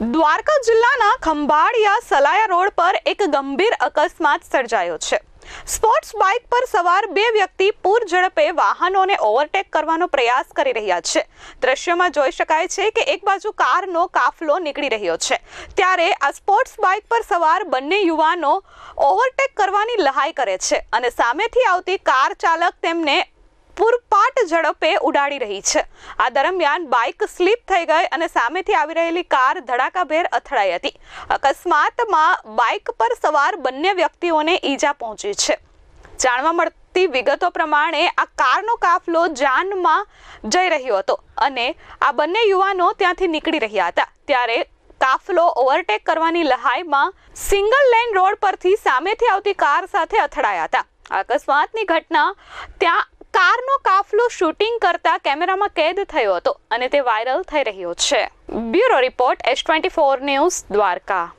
દ્વારકા જિલ્લાના ખંભાળિયા સલાયા રોડ પર એક ગંભીર અકસ્માત સર્જાયો છે. સ્પોર્ટ્સ બાઇક પર સવાર બે વ્યક્તિ પૂર ઝડપે વાહનોને ઓવરટેક કરવાનો પ્રયાસ કરી રહ્યા છે. દ્રશ્યમાં જોઈ શકાય છે કે એક બાજુ કારનો કાફલો નીકળી રહ્યો છે. ત્યારે આ સ્પોર્ટ્સ બાઇક પર સવાર બંને યુવાનો ઓવરટેક કરવાની લહાઈ કરે છે અને સામેથી આવતી કાર ચાલક તેમને પૂરપાટ ઝડપે ઉડાડી રહી છે. આ દરમિયાન બાઇક સ્લીપ થઈ ગઈ અને સામેથી આવી રહેલી કાર ધડાકાભેર અથડાઈ હતી. અકસ્માતમાં બાઇક પર સવાર બંને વ્યક્તિઓને ઈજા પહોંચી છે. જાણવા મળતી વિગતો પ્રમાણે આ કારનો કાફલો જાનમાં જઈ રહ્યો હતો અને આ બંને યુવાનો ત્યાંથી નીકળી રહ્યા હતા. ત્યારે કાફલો ઓવરટેક કરવાની લહાઈમાં સિંગલ લેન રોડ પરથી સામેથી આવતી કાર સાથે અથડાયા હતા. અકસ્માતની ઘટના ત્યાં કારનો કાફલો શૂટિંગ કરતા કેમેરામાં કેદ થયો હતો અને તે વાયરલ થઈ રહ્યો છે. Bureau report, S twenty four news Dwarka.